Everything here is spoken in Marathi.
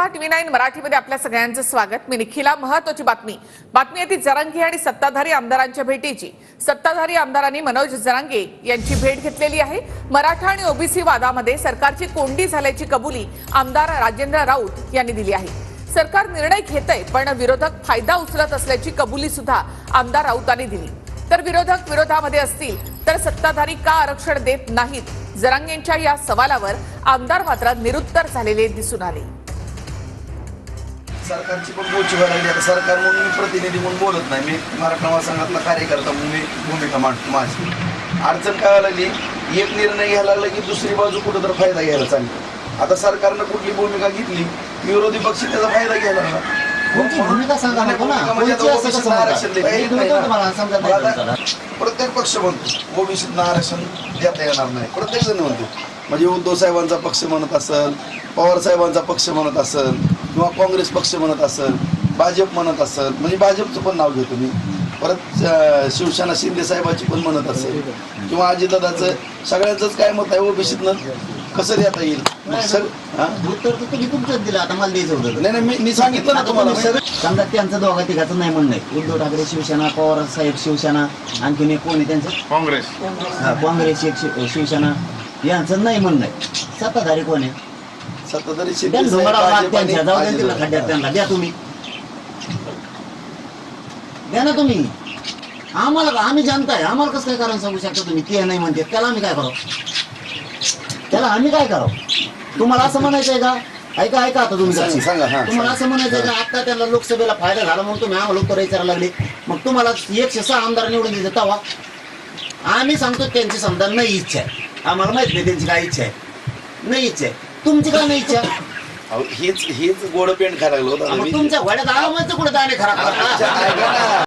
नमस्कार. टीव्ही नाईन मराठीमध्ये आपल्या सगळ्यांचं स्वागत. मी निखिला महत्वाची बातमी. बातमी आहे ती जरांगे आणि सत्ताधारी आमदारांच्या भेटीची. सत्ताधारी आमदारांनी मनोज जरांगे यांची भेट घेतलेली आहे. मराठा आणि ओबीसी वादामध्ये सरकारची कोंडी झाल्याची कबुली आमदार राजेंद्र राऊत यांनी दिली आहे. सरकार निर्णय घेतय पण विरोधक फायदा उचलत असल्याची कबुली सुद्धा आमदार राऊतांनी दिली. तर विरोधक विरोधामध्ये असतील तर सत्ताधारी का आरक्षण देत नाहीत? जरांगेंच्या या सवालावर आमदार मात्र निरुत्तर झालेले दिसून आले. सरकारची पण व्हायला लागली आता सरकार म्हणून मी प्रतिनिधी म्हणून बोलत नाही. मी मराठा महासंघातला कार्यकर्ता म्हणून मी भूमिका मांडतो माझी. अडचण काय व्हायला लागली? एक निर्णय घ्यायला लागला की दुसरी बाजू कुठं तर फायदा घ्यायला चालली. आता सरकारनं कुठली भूमिका घेतली? विरोधी पक्ष त्याचा फायदा घ्यायला लागला. प्रत्येक पक्ष म्हणतो ओबीसीत आरक्षण देता येणार नाही. प्रत्येक जण म्हणतो. म्हणजे उद्धव साहेबांचा पक्ष म्हणत असेल पवार साहेबांचा पक्ष म्हणत असेल किंवा काँग्रेस पक्ष म्हणत असेल भाजप म्हणत असेल म्हणजे भाजपचं पण नाव घेतो मी. परत शिवसेना शिंदे साहेबाची पण म्हणत असेल. किंवा अजितदादाचं सगळ्यांचंच काय मत आहे ओबीसीतनं? कसं देता येईल? हां? उत्तर तर तुम्ही तुमचंच दिलं. आता मला द्यायचं होतं. नाही नाही मी मी सांगितलं ना तुम्हाला. तुम्ही सगळं- समजा त्यांचं दोघा तिघाचं नाही म्हणणं आहे. उद्धव ठाकरे शिवसेना पवार साहेब शिवसेना आणखीन एक कोण आहे त्यांचं? काँग्रेस. हा, काँग्रेस एक शिवसेना. यांचं नाही म्हणणं आहे. सत्ताधारी कोण आहे? सत्ताधारी शिंदे साहेब. त्यांना द्या तुम्ही. द्या ना तुम्ही. आम्हाला आम्ही जानताय आम्हाला कसं काय कारण सांगू शकता तुम्ही? ते नाही म्हणते त्याला आम्ही काय करावं? त्याला आम्ही काय करावं? तुम्हाला असं म्हणायचंय का? ऐका ऐका आता तुम्ही सांगा, हा, तुम्हाला. असं म्हणायचंय का? आता त्यांना लोकसभेला फायदा झाला म्हणून तुम्ही आम्हाला उत्तर विचारायला लागले. मग तुम्हाला एकशे सहा आमदार निवडून द्यायचे तवा. आम्ही सांगतो त्यांची समजा नाही इच्छा आहे. आम्हाला माहीत नाही त्यांची काय इच्छा आहे. नाही इच्छा आहे. तुमची काय नाही इच्छा अहो, हेच हेच गोड पेंट खायला लागलो होतं मग मी. तुमच्या घोड्यात आवाज कुठे दाणे खराब करता? ऐका ना